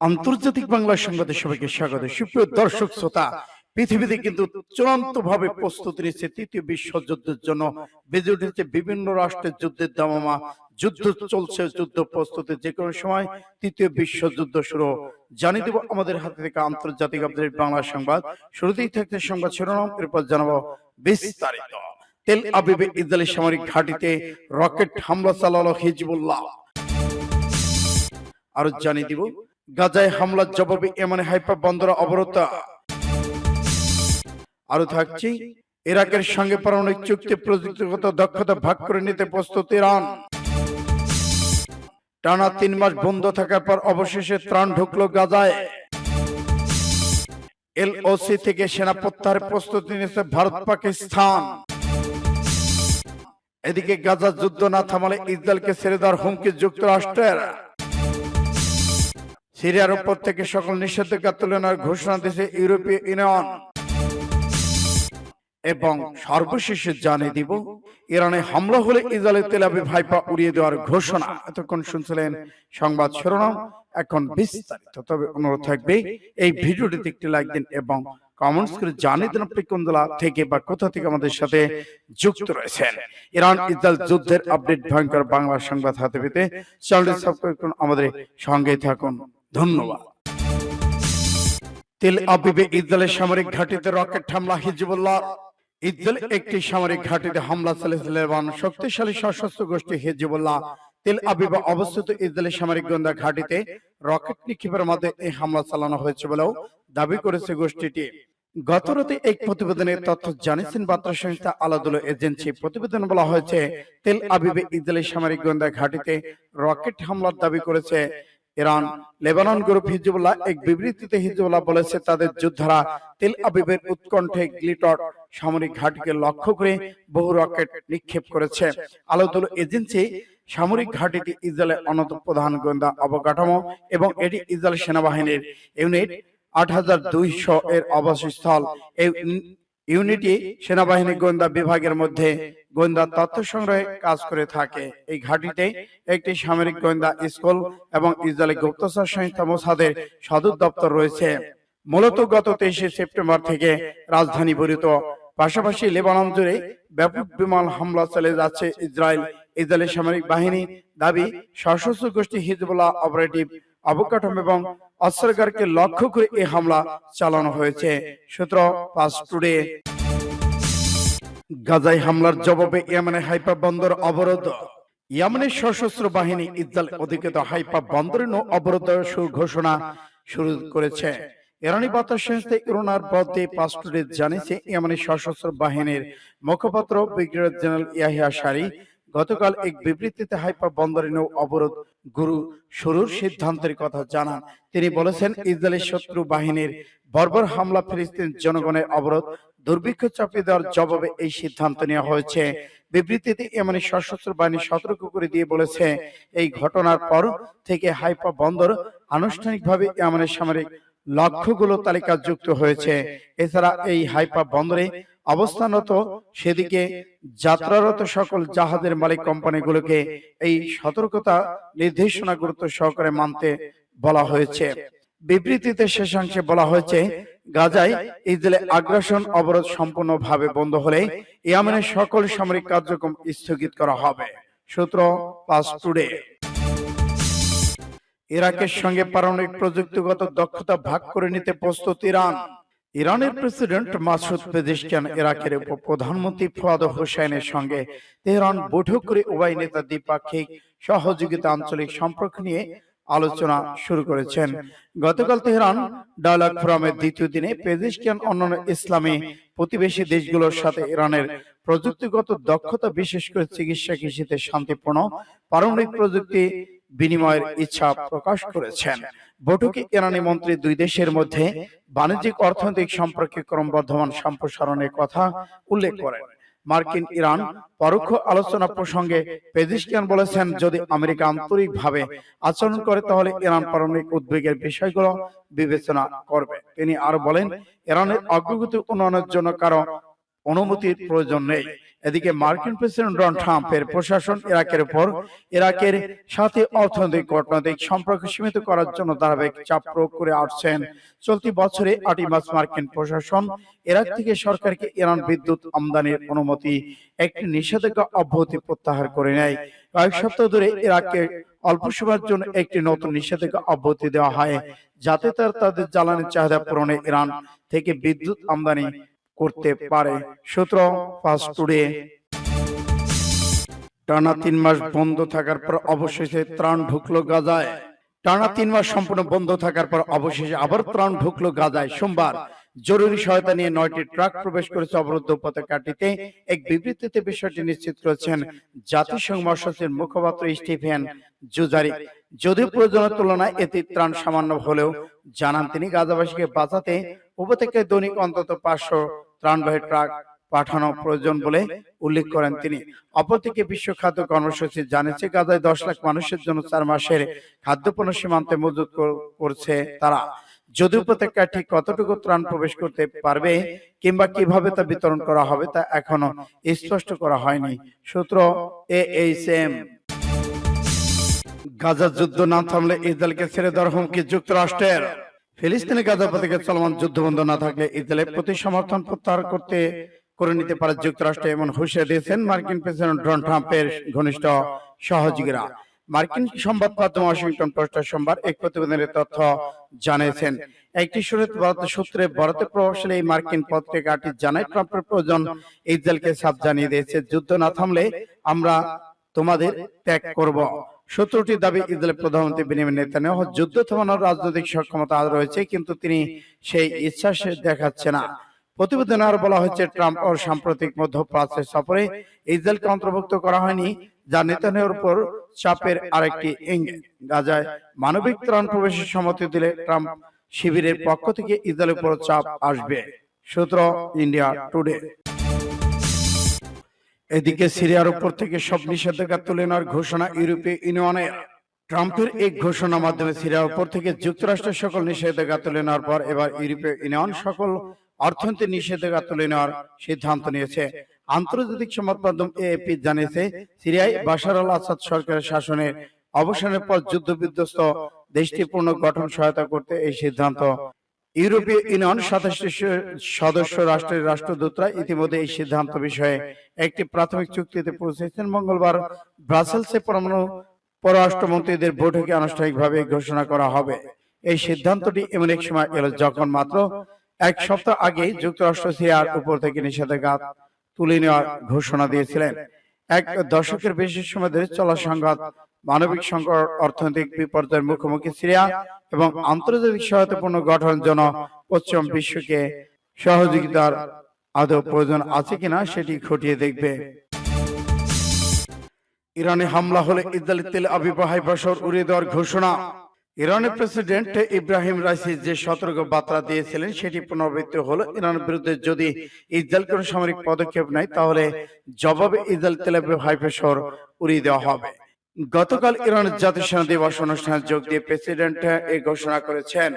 আন্তর্জাতিক বাংলা সংবাদে সবাইকে স্বাগত। সুপ্রিয় দর্শক, শ্রোতা, পৃথিবীতে কিন্তু চূড়ান্ত ভাবে প্রস্তুতি নিচ্ছে তৃতীয় বিশ্বযুদ্ধের জন্য। বেজে উঠেছে বিভিন্ন রাষ্ট্রের যুদ্ধের দামামা। যুদ্ধ চলছে, যুদ্ধ প্রস্তুতি যে কোনো সময় তৃতীয় বিশ্বযুদ্ধ শুরু। জানিয়ে দেব আমাদের হাতে থেকে আন্তর্জাতিক আপডেট বাংলা সংবাদ। শুরুতেই থাকছে সংবাদ শিরোনাম, এরপর জানাব বিস্তারিত। তেল আবিবে ইসরায়েলি সামরিক ঘাঁটিতে রকেট হামলা চালালো হিজবুল্লাহ। আরও জানিয়ে দিব গাজায় হামলার জবাবে এমন হাইপা বন্দর অবরোধ আরও থাকছে, ইরাকের সঙ্গে পারমাণবিক চুক্তি প্রযুক্তিগত দক্ষতা ভাগ করে নিতে প্রস্তুত ইরান। টানা তিন মাস বন্ধ থাকার পর অবশেষে ত্রাণ ঢুকলো গাজায়। এলওসি থেকে সেনা প্রত্যাহারের প্রস্তুতি নিয়েছে ভারত, পাকিস্তান। এদিকে গাজা যুদ্ধ না থামালে ইসরায়েলকে ছেড়ে দেওয়ার হুমকি যুক্তরাষ্ট্রের। সিরিয়ার উপর থেকে সকল নিষেধাজ্ঞা তুলে নেওয়ার ঘোষণা দিয়েছে ইউরোপীয় ইউনিয়ন। এবং সর্বশেষে জানিয়ে দিব, ইরানে হামলা হলে ইসরায়েলের তেলাবি ভাইপা উড়িয়ে দেওয়ার ঘোষণা। এতক্ষণ শুনছিলেন সংবাদ শিরোনাম, এখন বিস্তারিত। তবে অনুরোধ থাকবে, এই ভিডিওটিতে একটি লাইক দিন এবং কমেন্টস করে জানিয়ে দিন আপনি কোন জেলা থেকে বা কোথা থেকে আমাদের সাথে যুক্ত রয়েছেন। ইরান, ইসরায়েল যুদ্ধের আপডেট ভয়ঙ্কর বাংলা সংবাদ হাতে পেতে চ্যানেলটি সাবস্ক্রাইব করুন, আমাদের সঙ্গে থাকুন। ধন্যবাদ। তেল আবিবে ইসরায়েলের সামরিক ঘাঁটিতে রকেট হামলা, হিজবুল্লাহ। ইসরায়েল একটি সামরিক ঘাঁটিতে হামলা চালিয়েছে লেবানন শক্তিশালী সশস্ত্র গোষ্ঠী হিজবুল্লাহ। তেল আবিবে অবস্থিত ইসরায়েলের সামরিক গোয়েন্দা ঘাঁটিতে রকেট নিক্ষেপের মাধ্যমে এই হামলা চালানো হয়েছে বলেও দাবি করেছে গোষ্ঠীটি। গত রাতে এক প্রতিবেদনের তথ্য জানিয়েছেন বার্তা সংস্থা আলাদুল এজেন্সি। প্রতিবেদন বলা হয়েছে, তেল আবিবে ইসরায়েলি সামরিক গোয়েন্দা ঘাঁটিতে রকেট হামলার দাবি করেছে। ইরান, লেবানন গ্রুপ হিজবুল্লাহ এক বিবৃতিতে হিজবুল্লাহ বলেছে, তাদের যোদ্ধারা তেল আবিবের উৎকণ্ঠে গ্লিটর সামরিক ঘাঁটিকে লক্ষ্য করে বহু রকেট নিক্ষেপ করেছে। আলাদুল এজেন্সি সামরিক ঘাঁটিটি ইসরায়েলের অন্যতম প্রধান গোয়েন্দা অবকাঠামো এবং এটি ইসরায়েল সেনাবাহিনীর ইউনিট আট হাজার দুইশো এর আবাসস্থল। এই ইউনিটি সেনাবাহিনী গোয়েন্দা বিভাগের মধ্যে গোয়েন্দা তথ্য সংগ্রহে কাজ করে থাকে। এই ঘাঁটিতে একটি সামরিক গোয়েন্দা স্কুল এবং ইসরায়েলি গুপ্তচর সংস্থা মোসাদের সদর দপ্তর রয়েছে। মূলত গত তেইশে সেপ্টেম্বর থেকে রাজধানী বরিত। পাশাপাশি লেবানন জুড়ে ব্যাপক বিমান হামলা চালিয়ে যাচ্ছে ইসরায়েল। ইসরায়েলি সামরিক বাহিনী দাবি, সশস্ত্র গোষ্ঠী হিজবুল্লাহ অপারেটিভ অবকাঠামো এবং অস্ত্রাগারকে লক্ষ্য করে এই হামলা চালানো হয়েছে। সূত্র পাঁচ টুডে। গাজায় হামলার জবাবে ইয়েমেনের হাইপা বন্দর অবরোধ। ইয়েমেনের সশস্ত্র বাহিনী ইসরায়েল অধিকৃত হাইপা বন্দরে নৌ অবরোধ শুরু ঘোষণা শুরু করেছে। ইরানি বার্তা সংস্থা ইরোনার পদে পাস্টুরে জানিয়েছে ইয়েমেনের সশস্ত্র বাহিনীর মুখপাত্র ব্রিগেডিয়ার জেনারেল ইয়াহিয়া সারি গতকাল এক বিবৃতিতে হাইপা বন্দরে নৌ অবরোধ গুরু শুরুর সিদ্ধান্তের কথা জানান। তিনি বলেছেন, ইসরায়েলের শত্রু বাহিনীর বর্বর হামলা ফিলিস্তিন জনগণের অবরোধ দুর্ভিক্ষ চাপিয়ে দেওয়ার জবাবে এই সিদ্ধান্ত নেওয়া হয়েছে। বিবৃতিতে এমনই সশস্ত্র বাহিনী সতর্ক করে দিয়ে বলেছে, এই ঘটনার পর থেকে হাইপা বন্দর আনুষ্ঠানিকভাবে এমনের সামরিক লক্ষ্যগুলো তালিকা যুক্ত হয়েছে। এছাড়া এই হাইপা বন্দরে অবস্থানরত সেদিকে যাত্রারত সকল জাহাজের মালিক কোম্পানিগুলোকে এই সতর্কতা নির্দেশনা গুরুত্ব সহকারে মানতে বলা হয়েছে। বিবৃতিতে শেষাংশে বলা হয়েছে, গাজায় ইসরায়েলে আগ্রাসন অবরোধ সম্পূর্ণভাবে বন্ধ হলে ইয়ামেনের সকল সামরিক কার্যক্রম স্থগিত করা হবে। সূত্র পাস টুডে। ইরাকের সঙ্গে পারমাণবিক প্রযুক্তিগত দক্ষতা ভাগ করে নিতে প্রস্তুত ইরান। ইরানের প্রেসিডেন্ট মাসুদ পেজিশকিয়ান ইরাকের উপ প্রধানমন্ত্রী ফুয়াদ হোসেনের সঙ্গে তেহরান বৈঠক করে উভয় নেতা দ্বিপাক্ষিক সহযোগিতা আঞ্চলিক সম্পর্ক নিয়ে আলোচনা শুরু করেছেন। গতকাল তেহরান ডায়ালগ ফোরামের দ্বিতীয় দিনে পেজিশকিয়ান অন্যান্য ইসলামী প্রতিবেশী দেশগুলোর সাথে ইরানের প্রযুক্তিগত দক্ষতা বিশেষ করে চিকিৎসা কৃষিতে শান্তিপূর্ণ পারমাণবিক প্রযুক্তি বিনিময়ের ইচ্ছা প্রকাশ করেছেন। বৈঠকে ইরানি মন্ত্রী দুই দেশের মধ্যে বাণিজ্যিক অর্থনৈতিক সম্পর্কে ক্রমবর্ধমান সম্প্রসারণের কথা উল্লেখ করেন। মার্কিন ইরান পরোক্ষ আলোচনা প্রসঙ্গে পেজিশকিয়ান বলেছেন, যদি আমেরিকা আন্তরিকভাবে আচরণ করে, তাহলে ইরান পারমাণবিক উদ্বেগের বিষয়গুলো বিবেচনা করবে। তিনি আরও বলেন, ইরানের অগ্রগতি উন্নয়নের জন্য কারও অনুমতির প্রয়োজন নেই। এদিকে মার্কিন প্রেসিডেন্ট ডোনাল্ড ট্রাম্পের প্রশাসন ইরাকের উপর ইরাকের সাথে অর্থনৈতিক কূটনৈতিক সম্পর্ক সীমিত করার জন্য ধারাবাহিক চাপ প্রয়োগ করে আসছেন। চলতি বছরে আটই মার্চ মার্কিন প্রশাসন ইরাক থেকে সরকারকে ইরান বিদ্যুৎ আমদানির অনুমতি একটি নিষেধাজ্ঞা অব্যাহতি প্রত্যাহার করে নেয়। কয়েক সপ্তাহ ধরে ইরাককে অল্প সময়ের জন্য একটি নতুন নিষেধাজ্ঞা অব্যাহতি দেওয়া হয় যাতে তার তাদের জ্বালানির চাহিদা পূরণে ইরান থেকে বিদ্যুৎ আমদানি করতে পারে। সূত্র ফাস্ট টুডে টানা তিন মাস বন্ধ থাকার পর অবশেষে ত্রাণ ঢুকলো গাজায়। টানা তিন মাস সম্পূর্ণ বন্ধ থাকার পর অবশেষে আবার ত্রাণ ঢুকলো গাজায়। সোমবার জরুরি সহায়তা নিয়ে নয়টি ট্রাক প্রবেশ করেছে অবরুদ্ধ উপত্যকাটিতে। এক বিবৃতিতে বিষয়টি নিশ্চিত করেছেন জাতিসংঘ মহাসচিবের মুখপাত্র স্টিফেন জুজারি। যদিও প্রয়োজনের তুলনায় এতে ত্রাণ সামান্য হলেও জানান তিনি গাজাবাসীকে বাঁচাতে উপত্যকায় দৈনিক অন্তত পাঁচশো ত্রাণবাহী ট্রাক পাঠানো প্রয়োজন বলে উল্লেখ করেন তিনি। অপরদিকে বিশ্ব খাদ্য কর্মসূচি জানিয়েছে, গাজায় দশ লাখ মানুষের জন্য চার মাসের খাদ্যপণ্য সীমান্তে মজুত করছে তারা। যদি উপত্যকায় ঠিক কতটুকু ত্রাণ প্রবেশ করতে পারবে কিংবা কীভাবে তা বিতরণ করা হবে তা এখনও স্পষ্ট করা হয়নি। সূত্র এ এইচ এম গাজা যুদ্ধ না থামলে ইসরায়েলকে ছেড়ে দেওয়ার হুমকি যুক্তরাষ্ট্রের। ফিলিস্তিনি গাজা পথে চলমান যুদ্ধ বন্ধ না থাকলে ইসরায়েলের প্রতি সমর্থন প্রত্যাহার করতে, করে নিতে পারে যুক্তরাষ্ট্র? এমন হুঁশিয়ারি দিয়েছেন মার্কিন প্রেসিডেন্ট ডোনাল্ড ট্রাম্পের ঘনিষ্ঠ সহযোগীরা। মার্কিন সংবাদ মাধ্যম ওয়াশিংটন পোস্টের সোমবার এক প্রতিবেদনের তথ্য জানিয়েছেন, একটি সূত্রে ভারতে প্রভাবশালী এই মার্কিন পত্রিকাটি জানায় ট্রাম্পের প্রয়োজন ইসরায়েলকে সাফ জানিয়ে দিয়েছে, যুদ্ধ না থামলে আমরা তোমাদের ত্যাগ করব। সূত্রটি দাবি ইসরায়েল প্রধানমন্ত্রী বেনিয়ামিন নেতানিয়াহু যুদ্ধ থামানোর রাজনৈতিক সক্ষমতা রয়েছে কিন্তু তিনি সেই ইচ্ছা দেখাচ্ছে না। প্রতিবেদনে আরও বলা হয়েছে ট্রাম্প ও সাম্প্রতিক মধ্যপ্রাচ্যের সফরে ইসরায়েলকে অন্তর্ভুক্ত করা হয়নি যা নেতানিয়াহুর উপর চাপের আরেকটি ইঙ্গিত। গাজায় মানবিক ত্রাণ প্রবেশের সম্মতি দিলে ট্রাম্প শিবিরের পক্ষ থেকে ইসরায়েলের উপর চাপ আসবে। সূত্র ইন্ডিয়া টুডে। এদিকে সিরিয়ার উপর থেকে সব নিষেধাজ্ঞা তুলে নেওয়ার ঘোষণা ইউরোপীয় ইউনিয়নের ট্রাম্পের এই ঘোষণার মাধ্যমে সিরিয়ার উপর থেকে যুক্তরাষ্ট্রের সকল নিষেধাজ্ঞা তুলে নেওয়ার পর এবার ইউরোপীয় ইউনিয়ন সকল অর্থনৈতিক নিষেধাজ্ঞা তুলে নেওয়ার সিদ্ধান্ত নিয়েছে। আন্তর্জাতিক সংবাদ মাধ্যম এএপি জানিয়েছে সিরিয়ায় বাশার আল আসাদ সরকারের শাসনের অবসানের পর যুদ্ধ বিধ্বস্ত দেশটি গঠন সহায়তা করতে এই সিদ্ধান্ত ইউরোপীয় ইউনিয়ন সাতাশটি সদস্য রাষ্ট্রের রাষ্ট্রদূতরা ইতিমধ্যে এই সিদ্ধান্ত বিষয়ে একটি প্রাথমিক চুক্তিতে পৌঁছেছেন। মঙ্গলবার ব্রাসেলসে পরমাণু পররাষ্ট্রমন্ত্রীদের বৈঠকে আনুষ্ঠানিকভাবে ঘোষণা করা হবে। এই সিদ্ধান্তটি এমন এক সময় এলো যখন মাত্র এক সপ্তাহ আগে যুক্তরাষ্ট্র সিরিয়ার উপর থেকে নিষেধাজ্ঞা তুলে নেওয়ার ঘোষণা দিয়েছিলেন। এক দশকের বেশি সময় ধরে চলা সংঘাত মানবিক সংকট অর্থনৈতিক বিপর্যয়ের মুখোমুখি সিরিয়া এবং আন্তর্জাতিক সহায়তাপূর্ণ গঠনের জন্য পশ্চিম বিশ্বকে সহযোগিতার আদৌ প্রয়োজন আছে কিনা সেটি খতিয়ে দেখবে। ইরানে হামলা হলে ইসরায়েল তেল আবিব হাইফাসর উড়িয়ে দেওয়ার ঘোষণা। ইরানের প্রেসিডেন্ট ইব্রাহিম রাইসি যে সতর্ক বার্তা দিয়েছিলেন সেটি পুনরাবৃত্তি হলো ইরানের বিরুদ্ধে যদি ইসরায়েল কোনো সামরিক পদক্ষেপ নেয় তাহলে জবাবে ইসরায়েল তেল আবিব হাইফাসর উড়িয়ে দেওয়া হবে গতকাল ইরানের জাতিসংঘ দিবস অনুষ্ঠানে যোগ দিয়ে প্রেসিডেন্ট এই ঘোষণা করেছেন।